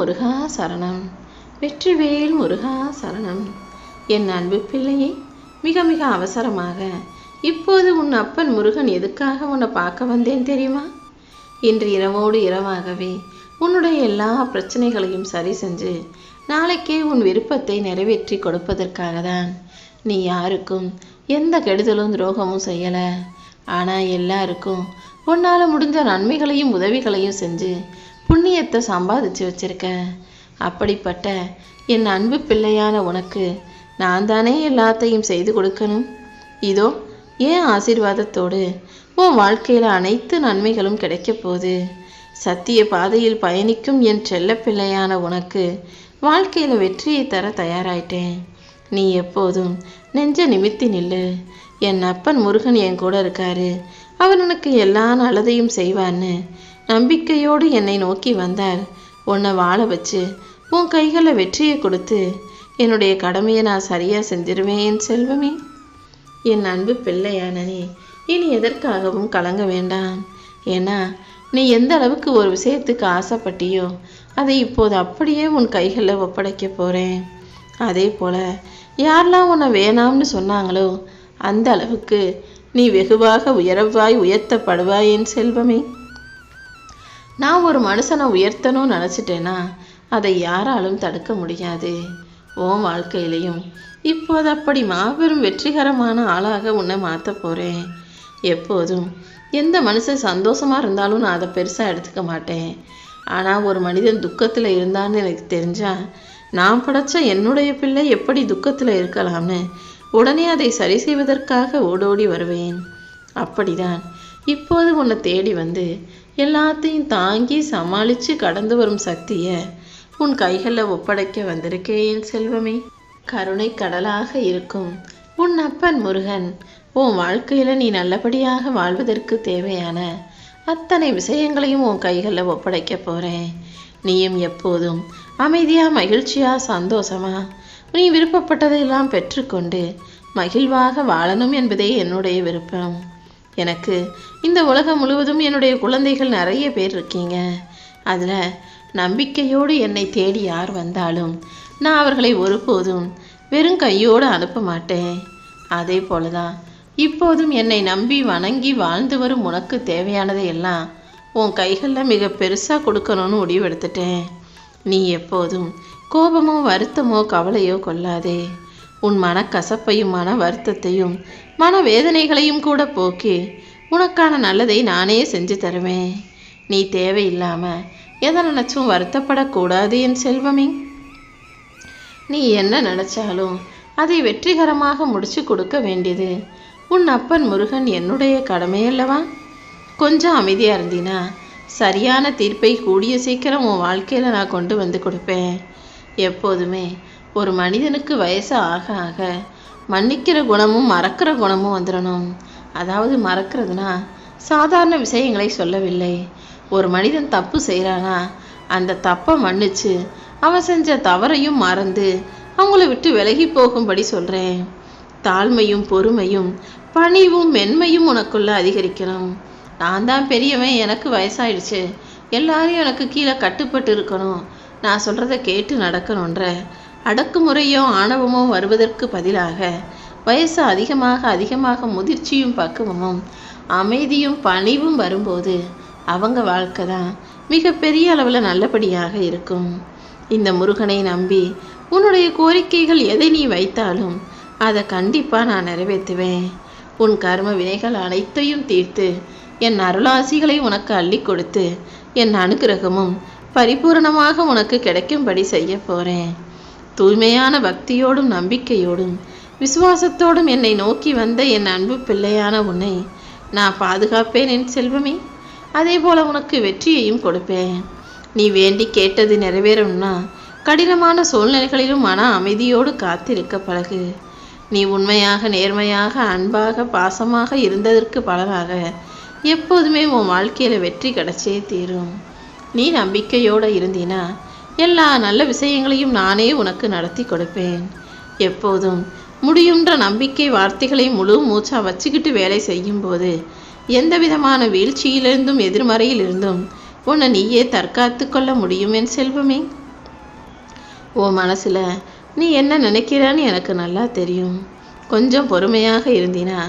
முருகா சரணம். வெற்றிவேல் முருகா சரணம். என் அன்பு பிள்ளையே மிக மிக அவசரமாக இப்போது உன் அப்பன் முருகன் எதுக்காக உன்னை பார்க்க வந்தேன் தெரியுமா? இன்று இரவோடு இரவாகவே உன்னுடைய எல்லா பிரச்சனைகளையும் சரி செஞ்சு நாளைக்கே உன் விருப்பத்தை நிறைவேற்றி கொடுப்பதற்காக தான் நீ யாருக்கும் எந்த கெடுதலும் துரோகமும் செய்யலை. ஆனால் எல்லாருக்கும் உன்னால் முடிஞ்ச நன்மைகளையும் உதவிகளையும் செஞ்சு புண்ணியத்தை சம்பாதிச்சு வச்சிருக்க அப்படிப்பட்ட என் அன்பு பிள்ளையான உனக்கு நான் தானே எல்லாத்தையும் செய்து கொடுக்கணும்? இதோ ஏன் ஆசீர்வாதத்தோடு உன் வாழ்க்கையில் அனைத்து நன்மைகளும் கிடைக்கப் போகுது. சத்திய பாதையில் பயணிக்கும் என் செல்ல பிள்ளையான உனக்கு வாழ்க்கையில் வெற்றியை தர தயாராயிட்டேன். நீ எப்போதும் நெஞ்ச நிமித்தி நில்லு. என் அப்பன் முருகன் என் கூட இருக்காரு. அவர் உனக்கு எல்லா நல்லதையும் செய்வான்னு. நம்பிக்கையோடு என்னை நோக்கி வந்தார். உன்னை வாழ வச்சு உன் கைகளில் வெற்றியை கொடுத்து என்னுடைய கடமையை நான் சரியாக செஞ்சிருவேன் செல்வமே. என் அன்பு பிள்ளையானனே இனி எதற்காகவும் கலங்க வேண்டாம். ஏன்னா நீ எந்த அளவுக்கு ஒரு விஷயத்துக்கு ஆசைப்பட்டியோ அதை இப்போது அப்படியே உன் கைகளில் ஒப்படைக்க போகிறேன் அதே போல் யாரெல்லாம் உன்னை வேணாம்னு சொன்னாங்களோ அந்த அளவுக்கு நீ வெகுவாக உயரவாய் உயர்த்தப்படுவாய் என் செல்வமே. நான் ஒரு மனுஷனை உயர்த்தணும்னு நினச்சிட்டேன்னா அதை யாராலும் தடுக்க முடியாது. ஓ வாழ்க்கையிலையும் இப்போது அப்படி மாபெரும் வெற்றிகரமான ஆளாக உன்னை மாற்ற போகிறேன் எப்போதும் எந்த மனுஷன் சந்தோஷமாக இருந்தாலும் நான் அதை பெருசாக எடுத்துக்க மாட்டேன். ஆனால் ஒரு மனிதன் துக்கத்தில் இருந்தான்னு எனக்கு தெரிஞ்சால் நான் படைச்ச என்னுடைய பிள்ளை எப்படி துக்கத்தில் இருக்கலாம்னு உடனே அதை சரி செய்வதற்காக ஓடோடி வருவேன். அப்படிதான். இப்போது உன்னை தேடி வந்து எல்லாத்தையும் தாங்கி சமாளித்து கடந்து வரும் சக்தியை உன் கைகளில் ஒப்படைக்க வந்திருக்கேன் செல்வமே. கருணை கடலாக இருக்கும். உன் அப்பன் முருகன் உன் வாழ்க்கையில் நீ நல்லபடியாக வாழ்வதற்கு தேவையான அத்தனை விஷயங்களையும் உன் கைகளில் ஒப்படைக்க போகிறேன் நீயும் எப்போதும் அமைதியாக மகிழ்ச்சியாக சந்தோஷமா நீ விருப்பப்பட்டதையெல்லாம் பெற்றுக்கொண்டு மகிழ்வாக வாழணும் என்பதே என்னுடைய விருப்பம். எனக்கு இந்த உலகம் முழுவதும் என்னுடைய குழந்தைகள் நிறைய பேர் இருக்கீங்க. அதில் நம்பிக்கையோடு என்னை தேடி யார் வந்தாலும் நான் அவர்களை ஒருபோதும் வெறும் கையோடு அனுப்ப மாட்டேன். அதே போலதான் இப்போதும் என்னை நம்பி வணங்கி வாழ்ந்து வரும் உனக்கு தேவையானதை எல்லாம் உன் கைகளில் மிக பெருசாக கொடுக்கணும்னு முடிவெடுத்துட்டேன். நீ எப்போதும் கோபமோ வருத்தமோ கவலையோ கொள்ளாதே. உன் மனக்கசப்பையும் மன வருத்தத்தையும் மன வேதனைகளையும் கூட போக்கி. உனக்கான நல்லதை நானே செஞ்சு தருவேன் நீ தேவையில்லாமல் எதை நினச்சும் வருத்தப்படக்கூடாது என் செல்வமே. நீ என்ன நினச்சாலும் அதை வெற்றிகரமாக முடிச்சு கொடுக்க வேண்டியது உன் அப்பன் முருகன் என்னுடைய கடமை அல்லவா? கொஞ்சம் அமைதியாக இருந்தினா சரியான தீர்ப்பை கூடிய சீக்கிரம் உன் வாழ்க்கையில் நான் கொண்டு வந்து கொடுப்பேன். எப்போதுமே ஒரு மனிதனுக்கு வயசு ஆக ஆக மன்னிக்கிற குணமும் மறக்கிற குணமும் வந்துடணும் அதாவது மறக்கிறதுனா சாதாரண விஷயங்களை சொல்லவில்லை. ஒரு மனிதன் தப்பு செய்கிறானா அந்த தப்பை மன்னிச்சு அவன் செஞ்ச தவறையும் மறந்து அவங்கள விட்டு விலகி போகும்படி சொல்கிறேன் தாழ்மையும் பொறுமையும் பணிவும் மென்மையும் உனக்குள்ள அதிகரிக்கணும். நான் தான் பெரியவன் எனக்கு வயசாயிடுச்சு. எல்லாரும் எனக்கு கீழே கட்டுப்பட்டு இருக்கணும். நான் சொல்கிறத கேட்டு நடக்கணுன்ற அடக்குமுறையோ ஆணவமோ வருவதற்கு பதிலாக வயசு அதிகமாக அதிகமாக முதிர்ச்சியும் பக்குவமும் அமைதியும் பணிவும் வரும்போது அவங்க வாழ்க்கை தான் மிகப்பெரிய அளவில் நல்லபடியாக இருக்கும். இந்த முருகனை நம்பி உன்னுடைய கோரிக்கைகள் எதை நீ வைத்தாலும் அதை கண்டிப்பாக நான் நிறைவேற்றுவேன். உன் கர்ம வினைகள் அனைத்தையும் தீர்த்து என் அருளாசிகளை உனக்கு அள்ளி கொடுத்து என் அனுகிரகமும் பரிபூரணமாக உனக்கு கிடைக்கும்படி செய்ய போகிறேன் தூய்மையான பக்தியோடும் நம்பிக்கையோடும் விசுவாசத்தோடும் என்னை நோக்கி வந்த என் அன்பு பிள்ளையான உன்னை நான் பாதுகாப்பேன் என் செல்வமே. அதே போல உனக்கு வெற்றியையும் கொடுப்பேன். நீ வேண்டி கேட்டது நிறைவேறும்னா கடினமான சூழ்நிலைகளிலும் மன அமைதியோடு காத்திருக்க பழகு. நீ உண்மையாக நேர்மையாக அன்பாக பாசமாக இருந்ததற்கு பலனாக எப்போதுமே உன் வாழ்க்கையில் வெற்றி கிடைச்சே தீரும். நீ நம்பிக்கையோடு இருந்தினா எல்லா நல்ல விஷயங்களையும் நானே உனக்கு நடத்தி கொடுப்பேன். எப்போதும் முடியுன்ற நம்பிக்கை வார்த்தைகளை முழு மூச்சாக வச்சுக்கிட்டு வேலை செய்யும்போது எந்த விதமான வீழ்ச்சியிலிருந்தும் எதிர்மறையிலிருந்தும் உன்னை நீயே தற்காத்து கொள்ள முடியும் என் செல்வமே. ஓ மனசில் நீ என்ன நினைக்கிறான்னு எனக்கு நல்லா தெரியும். கொஞ்சம் பொறுமையாக இருந்தினா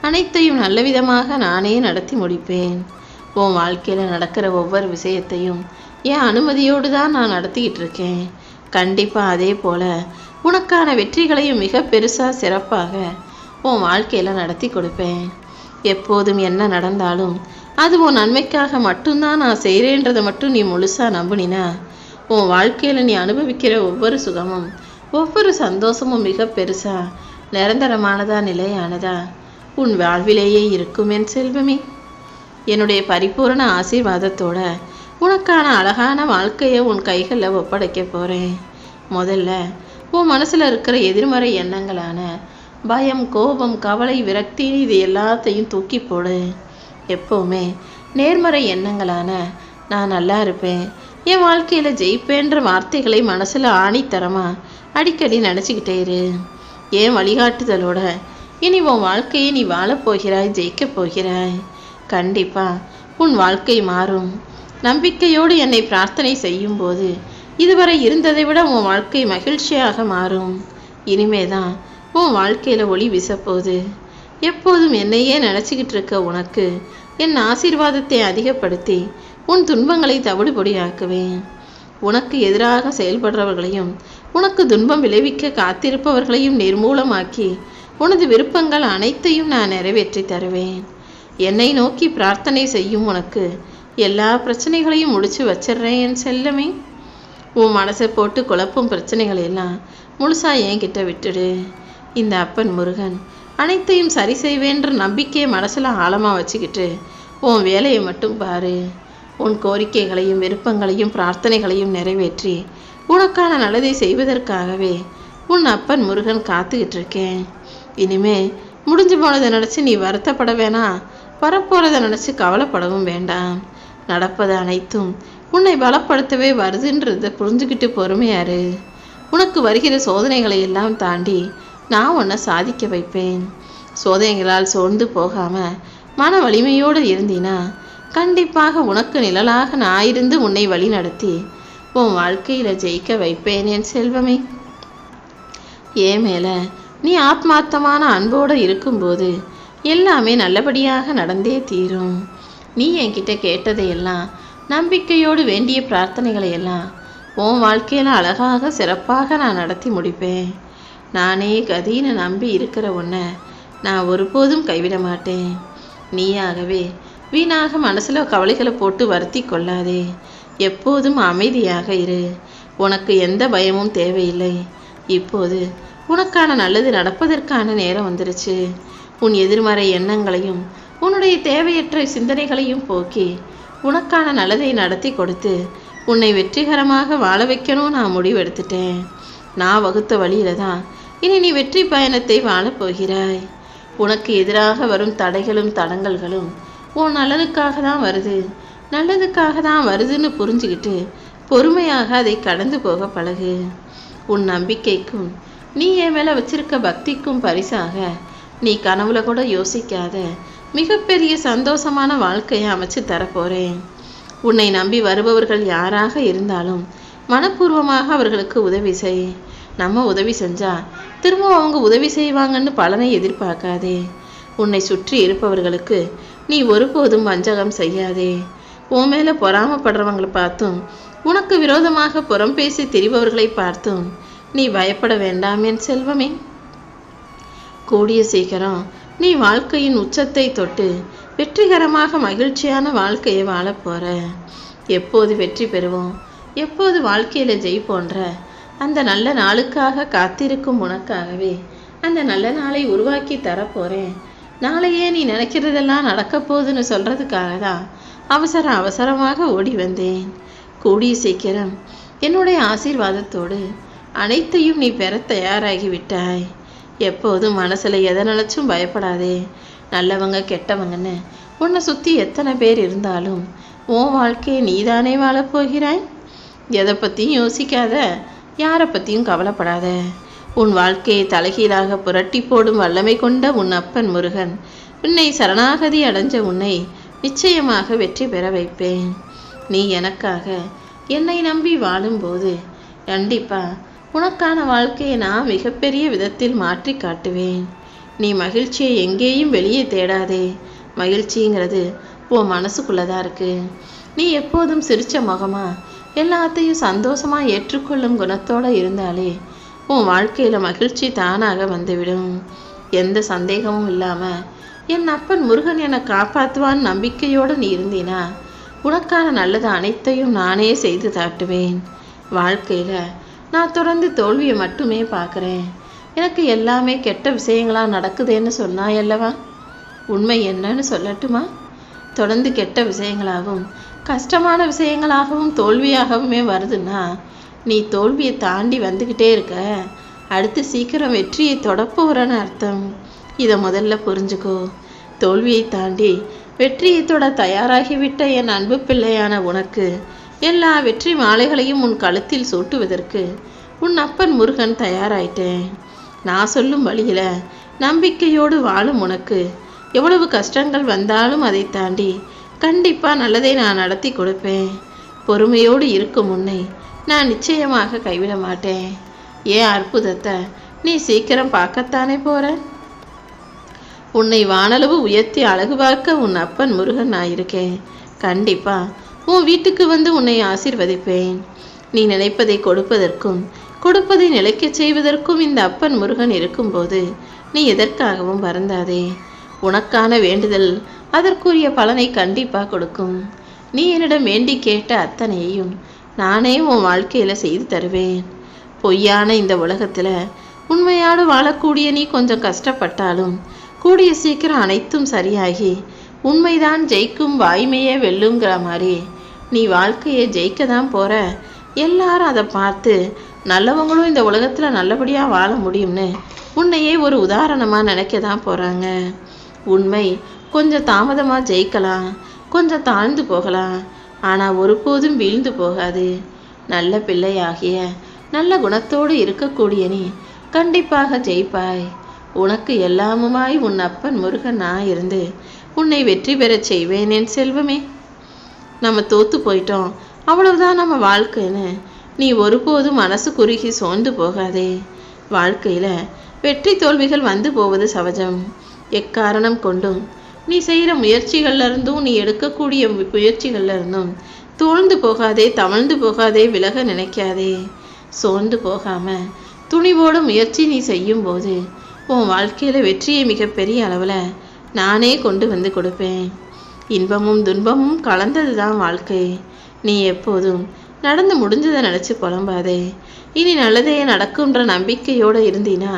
அனைத்தையும் நல்ல விதமாக நானே நடத்தி முடிப்பேன். உன் வாழ்க்கையில் நடக்கிற ஒவ்வொரு விஷயத்தையும் என் அனுமதியோடு தான் நான் நடத்திக்கிட்டு இருக்கேன் கண்டிப்பாக அதே போல் உனக்கான வெற்றிகளையும் மிக பெருசாக சிறப்பாக உன் வாழ்க்கையில் நடத்தி கொடுப்பேன். எப்போதும் என்ன நடந்தாலும் அது உன் நன்மைக்காக மட்டும்தான் நான் செய்கிறேன்றதை மட்டும் நீ முழுசாக நம்பினா உன் வாழ்க்கையில் நீ அனுபவிக்கிற ஒவ்வொரு சுகமும் ஒவ்வொரு சந்தோஷமும் மிக பெருசா நிரந்தரமானதா நிலையானதா உன் வாழ்விலேயே இருக்குமேன் செல்வமே. என்னுடைய பரிபூரண ஆசீர்வாதத்தோட உனக்கான அழகான வாழ்க்கையை உன் கைகளில் ஒப்படைக்க போகிறேன் முதல்ல உன் மனசில் இருக்கிற எதிர்மறை எண்ணங்களான பயம் கோபம் கவலை விரக்தி இது எல்லாத்தையும் தூக்கி போடு. எப்போவுமே நேர்மறை எண்ணங்களான நான் நல்லா இருப்பேன் என் வாழ்க்கையில் ஜெயிப்பேன்ற வார்த்தைகளை மனசில் ஆணித்தரமா அடிக்கடி நினச்சிக்கிட்டே இரு. ஏன் வழிகாட்டுதலோட இனி உன் வாழ்க்கையை நீ வாழப் போகிறாய் ஜெயிக்கப் போகிறாய். கண்டிப்பா. உன் வாழ்க்கை மாறும். நம்பிக்கையோடு என்னை பிரார்த்தனை செய்யும்போது இதுவரை இருந்ததை விட உன் வாழ்க்கை மகிழ்ச்சியாக மாறும். இனிமேதான் உன் வாழ்க்கையில் ஒளி வீசப்போகுது. எப்போதும் என்னையே நினச்சிக்கிட்டு இருக்க உனக்கு என் ஆசீர்வாதத்தை அதிகப்படுத்தி உன் துன்பங்களை தவிடுபொடியாக்குவேன். உனக்கு எதிராக செயல்படுறவர்களையும் உனக்கு துன்பம் விளைவிக்க காத்திருப்பவர்களையும் நிர்மூலமாக்கி உனது விருப்பங்கள் அனைத்தையும் நான் நிறைவேற்றி தருவேன். என்னை நோக்கி பிரார்த்தனை செய்யும் உனக்கு எல்லா பிரச்சனைகளையும் முடிச்சு வச்சிடுறேன் என் செல்லமே. உன் மனசை போட்டு குழப்பும் பிரச்சனைகள் எல்லாம் முழுசா என்கிட்ட விட்டுடு. இந்த அப்பன் முருகன் அனைத்தையும் சரி செய்வேன்ற நம்பிக்கையை மனசில் ஆழமாக வச்சுக்கிட்டு உன் வேலையை மட்டும் பாரு. உன் கோரிக்கைகளையும் விருப்பங்களையும் பிரார்த்தனைகளையும் நிறைவேற்றி உனக்கான நல்லதை செய்வதற்காகவே உன் அப்பன் முருகன் காத்துக்கிட்டு இருக்கேன். இனிமே முடிஞ்சு போனதை நினச்சி நீ வருத்தப்பட வேணாம். வரப்போறதை நினச்சி கவலைப்படவும் வேண்டாம். நடப்பது அனைத்தும் உன்னை பலப்படுத்தவே வருதுன்றதை புரிஞ்சுக்கிட்டு பொறுமையாரு உனக்கு வருகிற சோதனைகளை எல்லாம் தாண்டி நான் உன்னை சாதிக்க வைப்பேன். சோதனைகளால் சோர்ந்து போகாம மன வலிமையோடு இருந்தினா கண்டிப்பாக உனக்கு நிழலாக நான் இருந்து உன்னை வழி நடத்தி உன் வாழ்க்கையில் ஜெயிக்க வைப்பேன் என் செல்வமே. ஏன் மேல நீ ஆத்மார்த்தமான அன்போடு இருக்கும்போது எல்லாமே நல்லபடியாக நடந்தே தீரும். நீ என்கிட்ட கேட்டதையெல்லாம் நம்பிக்கையோடு வேண்டிய பிரார்த்தனைகளை எல்லாம் உன் வாழ்க்கையில் அழகாக சிறப்பாக நான் நடத்தி முடிப்பேன். நானே கதின்னு நம்பி இருக்கிற உன்னை நான் ஒருபோதும் கைவிட மாட்டேன். நீயாகவே வீணாக மனசில் கவலைகளை போட்டு வருத்தி கொள்ளாதே. எப்போதும் அமைதியாக இரு. உனக்கு எந்த பயமும் தேவையில்லை. இப்போது உனக்கான நல்லது நடப்பதற்கான நேரம் வந்துருச்சு. உன் எதிர்மறை எண்ணங்களையும் உன்னுடைய தேவையற்ற சிந்தனைகளையும் போக்கி உனக்கான நல்லதை நடத்தி கொடுத்து உன்னை வெற்றிகரமாக வாழ வைக்கணும் நான் முடிவெடுத்துட்டேன். நான் வகுத்த வழியில தான் இனி நீ வெற்றி பயணத்தை வாழப்போகிறாய் உனக்கு எதிராக வரும் தடைகளும் தடங்கல்களும் உன் நல்லதுக்காக தான் வருது. நல்லதுக்காக தான் வருதுன்னு புரிஞ்சுக்கிட்டு பொறுமையாக அதை கடந்து போக பழகு. உன் நம்பிக்கைக்கும் நீ என் மேலே வச்சிருக்க பக்திக்கும் பரிசாக நீ கனவுல கூட யோசிக்காத. மிகப்பெரிய சந்தோஷமான வாழ்க்கையை அமைச்சு தரப்போறேன். உன்னை நம்பி வருபவர்கள் யாராக இருந்தாலும் மனப்பூர்வமாக அவர்களுக்கு உதவி செய். நம்ம உதவி செஞ்சா திரும்ப அவங்க உதவி செய்வாங்கன்னு பலனை எதிர்பார்க்காதே. உன்னை சுற்றி இருப்பவர்களுக்கு நீ ஒருபோதும் வஞ்சகம் செய்யாதே. உன் மேல பொறாமப்படுறவங்களை பார்த்தும் உனக்கு விரோதமாக புறம் பேசி திரிபவர்களை பார்த்தும் நீ பயப்பட வேண்டாம் என் செல்வமே. கூடிய சீக்கிரம் நீ வாழ்க்கையின் உச்சத்தை தொட்டு வெற்றிகரமாக மகிழ்ச்சியான வாழ்க்கையை வாழப் எப்போது வெற்றி பெறுவோம்? எப்போது வாழ்க்கையில் ஜெயிப்போன்ற அந்த நல்ல நாளுக்காக காத்திருக்கும் உனக்காகவே அந்த நல்ல நாளை உருவாக்கி தரப்போகிறேன் நாளையே நீ நினைக்கிறதெல்லாம் நடக்கப்போகுதுன்னு போகுதுன்னு தான் அவசர அவசரமாக ஓடி வந்தேன். கூடிய சீக்கிரம் என்னுடைய ஆசீர்வாதத்தோடு அனைத்தையும் நீ பெற தயாராகி விட்டாய். எப்போதும் மனசில் எதை நினைச்சும் பயப்படாதே. நல்லவங்க கெட்டவங்கன்னு. உன்னை சுற்றி எத்தனை பேர் இருந்தாலும் உன் வாழ்க்கையை நீதானே வாழப்போகிறாய் எதை பற்றியும் யோசிக்காத. யாரை பற்றியும் கவலைப்படாத. உன் வாழ்க்கையை தலைகீழாக புரட்டி போடும் வல்லமை கொண்ட உன் அப்பன் முருகன் உன்னை சரணாகதி அடைஞ்ச உன்னை நிச்சயமாக வெற்றி பெற வைப்பேன். நீ எனக்காக என்னை நம்பி வாழும்போது கண்டிப்பா உனக்கான வாழ்க்கையை நான் மிகப்பெரிய விதத்தில் மாற்றி காட்டுவேன். நீ மகிழ்ச்சியை எங்கேயும் வெளியே தேடாதே. மகிழ்ச்சிங்கிறது உன் மனசுக்குள்ளே தான் இருக்கு. நீ எப்போதும் சிரித்த முகமா எல்லாத்தையும் சந்தோஷமா ஏற்றுக்கொள்ளும் குணத்தோட இருந்தாலே உன் வாழ்க்கையில் மகிழ்ச்சி தானாக வந்துவிடும். எந்த சந்தேகமும் இல்லாமல் என் அப்பன் முருகன் என்னை காப்பாற்றுவான்னு நம்பிக்கையோடு நீ இருந்தீனா உனக்கான நல்லது அனைத்தையும் நானே செய்து தாட்டுவேன் வாழ்க்கையில் நான் தொடர்ந்து தோல்வியை மட்டுமே பார்க்குறேன். எனக்கு எல்லாமே கெட்ட விஷயங்களாக நடக்குதுன்னு சொன்னாயல்லவா? உண்மை என்னன்னு சொல்லட்டுமா? தொடர்ந்து கெட்ட விஷயங்களாகவும் கஷ்டமான விஷயங்களாகவும் தோல்வியாகவுமே வருதுன்னா நீ தோல்வியை தாண்டி வந்துக்கிட்டே இருக்க. அடுத்து சீக்கிரம் வெற்றியை தொடப்போகிறன்னு அர்த்தம். இதை முதல்ல புரிஞ்சுக்கோ. தோல்வியை தாண்டி வெற்றியை தொட தயாராகிவிட்ட என் அன்பு பிள்ளையான உனக்கு எல்லா வெற்றி மாலைகளையும் உன் கழுத்தில் சூட்டுவதற்கு உன் அப்பன் முருகன் தயாராயிட்டேன். நான் சொல்லும் வழியில் நம்பிக்கையோடு வாழும் உனக்கு எவ்வளவு கஷ்டங்கள் வந்தாலும் அதை தாண்டி கண்டிப்பாக நல்லதை நான் நடத்தி கொடுப்பேன். பொறுமையோடு இருக்கும் உன்னை நான் நிச்சயமாக கைவிட மாட்டேன். ஏன் அற்புதத்தை நீ சீக்கிரம் பார்க்கத்தானே போற? உன்னை வானளவு உயர்த்தி அழகு பார்க்க உன் அப்பன் முருகன் நான் இருக்கேன். கண்டிப்பாக உன் வீட்டுக்கு வந்து உன்னை ஆசிர்வதிப்பேன். நீ நினைப்பதை கொடுப்பதற்கும் கொடுப்பதை நிலைக்கச் செய்வதற்கும் இந்த அப்பன் முருகன் இருக்கும்போது நீ எதற்காகவும் வருந்தாதே. உனக்கான வேண்டுதல் அதற்குரிய பலனை கண்டிப்பாக கொடுக்கும். நீ என்னிடம் வேண்டி கேட்ட அத்தனையையும் நானே உன் வாழ்க்கையில் செய்து தருவேன். பொய்யான இந்த உலகத்தில் உண்மையோடு வாழக்கூடிய நீ கொஞ்சம் கஷ்டப்பட்டாலும் கூடிய சீக்கிரம் அனைத்தும் சரியாகி உண்மைதான் ஜெயிக்கும் வாய்மையே வெல்லுங்கிற மாதிரி நீ வாழ்க்கையை ஜெயிக்க தான் போகிற எல்லாரும் அதை பார்த்து நல்லவங்களும் இந்த உலகத்தில் நல்லபடியாக வாழ முடியும்னு உன்னையே ஒரு உதாரணமாக நினைக்க தான் போகிறாங்க உண்மை கொஞ்சம் தாமதமாக ஜெயிக்கலாம் கொஞ்சம் தாழ்ந்து போகலாம். ஆனால் ஒருபோதும் வீழ்ந்து போகாது. நல்ல பிள்ளையாகிய நல்ல குணத்தோடு இருக்கக்கூடிய நீ கண்டிப்பாக ஜெயிப்பாய். உனக்கு எல்லாமுமாய் உன் அப்பன் முருகன் நான் இருந்து உன்னை வெற்றி பெறச் செய்வேன் என் செல்வமே. நம்ம தோத்து போயிட்டோம். அவ்வளவுதான் நம்ம வாழ்க்கைன்னு நீ ஒருபோதும் மனசு குறுகி சோர்ந்து போகாதே. வாழ்க்கையில வெற்றி தோல்விகள் வந்து போவது சகஜம். எக்காரணம் கொண்டும்? நீ செய்கிற முயற்சிகள்ல இருந்தும் நீ எடுக்கக்கூடிய முயற்சிகள்லேருந்தும் இருந்தும் தோழ்ந்து போகாதே தவழ்ந்து போகாதே விலக நினைக்காதே. சோர்ந்து போகாம துணிவோடு முயற்சி நீ செய்யும் போது உன் வாழ்க்கையில் வெற்றியை மிகப்பெரிய அளவில் நானே கொண்டு வந்து கொடுப்பேன். இன்பமும் துன்பமும் கலந்தது தான் வாழ்க்கை. நீ எப்போதும் நடந்து முடிஞ்சதை நினச்சி புலம்பாதே. இனி நல்லதே நடக்கும்ன்ற நம்பிக்கையோடு இருந்தீனா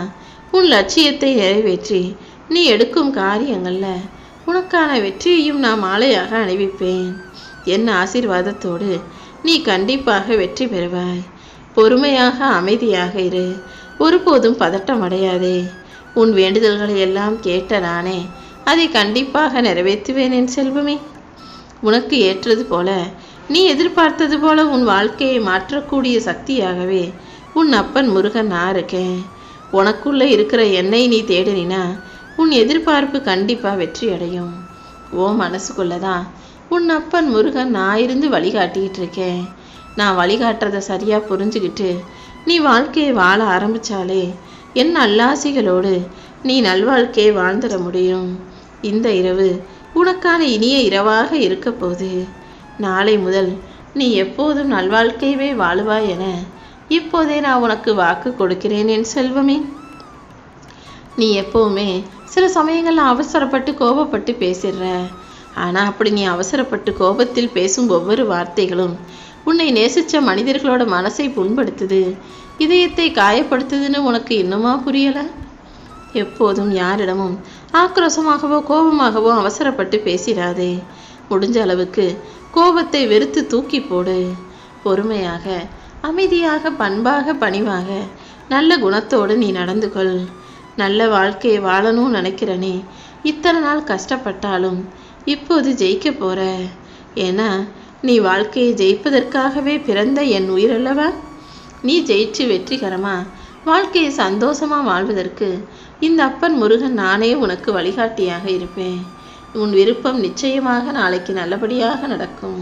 உன் லட்சியத்தை நிறைவேற்றி நீ எடுக்கும் காரியங்கள்ல உனக்கான வெற்றியையும் நான் மாலையாக அணிவிப்பேன். என் ஆசீர்வாதத்தோடு நீ கண்டிப்பாக வெற்றி பெறுவாய். பொறுமையாக அமைதியாக இரு. ஒருபோதும் பதட்டம் அடையாதே. உன் வேண்டுதல்களை எல்லாம் கேட்ட நானே அதை கண்டிப்பாக நிறைவேற்றுவேன் என் செல்வமே. உனக்கு ஏற்றது போல நீ எதிர்பார்த்தது போல உன் வாழ்க்கையை மாற்றக்கூடிய சக்தியாகவே உன் அப்பன் முருகன் நான் இருக்கேன். உனக்குள்ளே இருக்கிற என்னை நீ தேடினா உன் எதிர்பார்ப்பு கண்டிப்பாக வெற்றி அடையும் ஓ மனசுக்குள்ளதான் உன் அப்பன் முருகன் நான் இருந்து வழிகாட்டிக்கிட்டு இருக்கேன். நான் வழிகாட்டுறதை சரியாக புரிஞ்சுக்கிட்டு நீ வாழ்க்கையை வாழ ஆரம்பிச்சாலே என் அல்லாசிகளோடு நீ நல்வாழ்க்கையை வாழ்ந்துட முடியும். இந்த இரவு உனக்கான இனிய இரவாக இருக்கப்போகுது. நாளை முதல் நீ எப்போதும் நல்வாழ்க்கையவே வாழுவாய் என இப்போதே நான் உனக்கு வாக்கு கொடுக்கிறேன் என் செல்வமே. நீ எப்போவுமே சில சமயங்களில் அவசரப்பட்டு கோபப்பட்டு பேசிடுற. ஆனால் அப்படி நீ அவசரப்பட்டு கோபத்தில் பேசும் ஒவ்வொரு வார்த்தைகளும் உன்னை நேசிச்ச மனிதர்களோட மனசை புண்படுத்துது. இதயத்தை காயப்படுத்துதுன்னு உனக்கு இன்னுமா புரியலை? எப்போதும் யாரிடமும் ஆக்ரோஷமாகவோ கோபமாகவோ அவசரப்பட்டு பேசிடாதே. முடிஞ்ச அளவுக்கு கோபத்தை வெறுத்து தூக்கி போடு. பொறுமையாக அமைதியாக பண்பாக பணிவாக நல்ல குணத்தோடு நீ நடந்து கொள். நல்ல வாழ்க்கையை வாழணும்னு நினைக்கிற நீ இத்தனை நாள் கஷ்டப்பட்டாலும் இப்போது ஜெயிக்க போற. ஏன்னா நீ வாழ்க்கையை ஜெயிப்பதற்காகவே பிறந்த என் உயிரல்லவா நீ ஜெயிச்சு வெற்றிகரமா வாழ்க்கையை சந்தோஷமாக வாழ்வதற்கு இந்த அப்பன் முருகன் நானே உனக்கு வழிகாட்டியாக இருப்பேன். உன் விருப்பம் நிச்சயமாக நாளைக்கு நல்லபடியாக நடக்கும்.